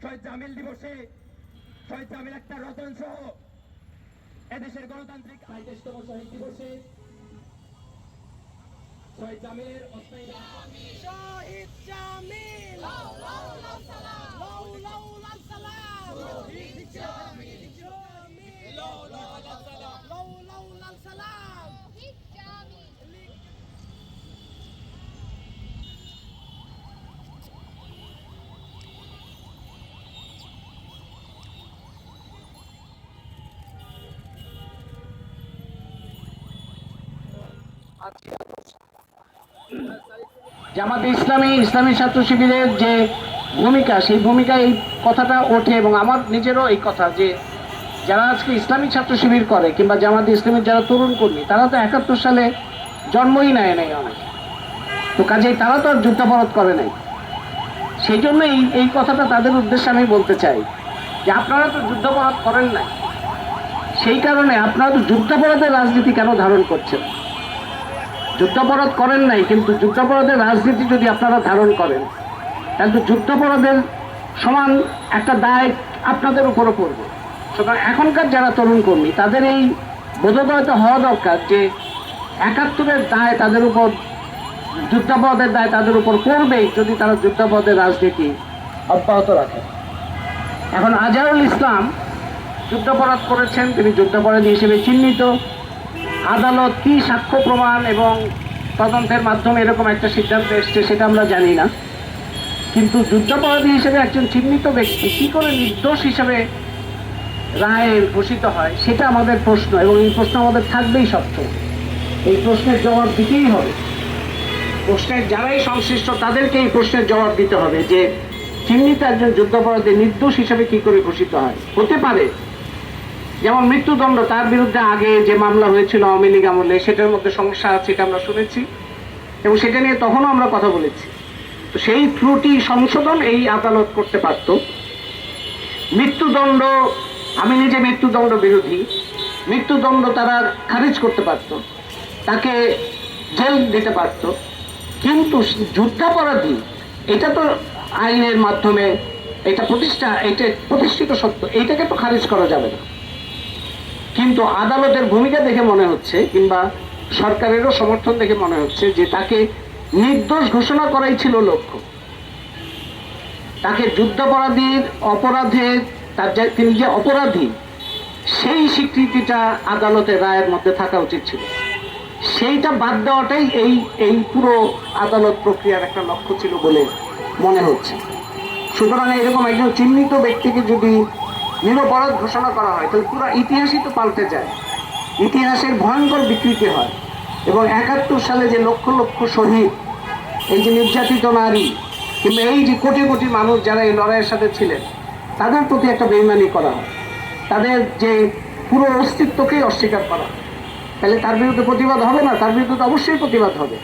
শহীদ জামিল দিবসে শহীদ জামিল একটা রতন সহ এদেশের গণতান্ত্রিক পঁয়ত্রিশতম শহীদ দিবসে শহীদ জামিলের অস্থায়ী শহীদ জামাতে ইসলামী ইসলামী ছাত্র শিবিরের যে ভূমিকা, সেই ভূমিকা এই কথাটা ওঠে এবং আমার নিজেরও এই কথা যে যারা আজকে ইসলামী ছাত্র শিবির করে কিংবা জামাতে ইসলামের যারা তরুণ কর্মী, তারা তো একাত্তর সালে জন্মই নেয় নাই অনেক। তো কাজেই তারা তো আর যুদ্ধাপরাধ করে নাই। সেই জন্য এই এই কথাটা তাদের উদ্দেশ্যে আমি বলতে চাই যে আপনারা তো যুদ্ধাপরাধ করেন নাই। সেই কারণে আপনারা তো যুদ্ধাপরাধের রাজনীতি কেন ধারণ করছেন? যুদ্ধাপরাধ করেন নাই, কিন্তু যুদ্ধাপরাধের রাজনীতি যদি আপনারা ধারণ করেন, তাহলে তো যুদ্ধাপরাধের সমান একটা দায় আপনাদের উপরও পড়বে। সুতরাং এখনকার যারা তরুণ কর্মী, তাদের এই বোধোদয়তা হওয়া দরকার যে একাত্তরের দায় তাদের উপর, যুদ্ধাপরাধের দায় তাদের উপর পড়বেই যদি তারা যুদ্ধাপরাধের রাজনীতি অব্যাহত রাখে এখন আজহারুল ইসলাম যুদ্ধাপরাধ করেছেন, তিনি যুদ্ধাপরাধী হিসেবে চিহ্নিত। আদালত কি সাক্ষ্য প্রমাণ এবং তদন্তের মাধ্যমে এরকম একটা সিদ্ধান্ত এসছে সেটা আমরা জানি না। কিন্তু যুদ্ধাপরাধী হিসেবে একজন চিহ্নিত ব্যক্তি কি করে নির্দোষ হিসেবে রায়ে ঘোষিত হয়, সেটা আমাদের প্রশ্ন এবং এই প্রশ্ন আমাদের থাকবেই সবসময় এই প্রশ্নের জবাব দিতেই হবে। প্রশ্নের যারাই সংশ্লিষ্ট তাদেরকে এই প্রশ্নের জবাব দিতে হবে যে, চিহ্নিত একজন যুদ্ধাপরাধী নির্দোষ হিসেবে কি করে ঘোষিত হয়। হতে পারে যেমন মৃত্যুদণ্ড, তার বিরুদ্ধে আগে যে মামলা হয়েছিল আওয়ামী লীগ আমলে, সেটার মধ্যে সমস্যা আছে এটা আমরা শুনেছি। এবং সেটা নিয়ে তখনও আমরা কথা বলেছি। তো সেই ত্রুটি সংশোধন এই আদালত করতে পারত। মৃত্যুদণ্ড, আমি নিজে মৃত্যুদণ্ড বিরোধী। মৃত্যুদণ্ড তারা খারিজ করতে পারত। তাকে জেল দিতে পারত। কিন্তু যুদ্ধাপরাধী, এটা তো আইনের মাধ্যমে, এটা প্রতিষ্ঠা, এটা প্রতিষ্ঠিত সত্য, এইটাকে তো খারিজ করা যাবে না। কিন্তু আদালতের ভূমিকা দেখে মনে হচ্ছে, কিংবা সরকারেরও সমর্থন দেখে মনে হচ্ছে যে তাকে নির্দোষ ঘোষণা করাই ছিল লক্ষ্য। তাকে যুদ্ধাপরাধীর অপরাধে, তার যে, তিনি যে অপরাধী, সেই স্বীকৃতিটা আদালতের রায়ের মধ্যে থাকা উচিত ছিল। সেইটা বাদ দেওয়াটাই এই এই পুরো আদালত প্রক্রিয়ার একটা লক্ষ্য ছিল বলে মনে হচ্ছে। সুতরাং এরকম একজন চিহ্নিত ব্যক্তিকে যদি নিরপরাধ ঘোষণা করা হয়। তাহলে পুরো ইতিহাসই তো পাল্টে যায়। ইতিহাসের ভয়ঙ্কর বিকৃতি হয়। এবং একাত্তর সালে যে লক্ষ লক্ষ শহীদ, এই যে নির্যাতিত নারী, কিংবা এই যে কোটি কোটি মানুষ যারা এই লড়াইয়ের সাথে ছিলেন, তাদের প্রতি একটা বেইমানি করা হয়। তাদের যে পুরো অস্তিত্বকেই অস্বীকার করা। তাহলে তার বিরুদ্ধে প্রতিবাদ হবে না? তার বিরুদ্ধে অবশ্যই প্রতিবাদ হবে।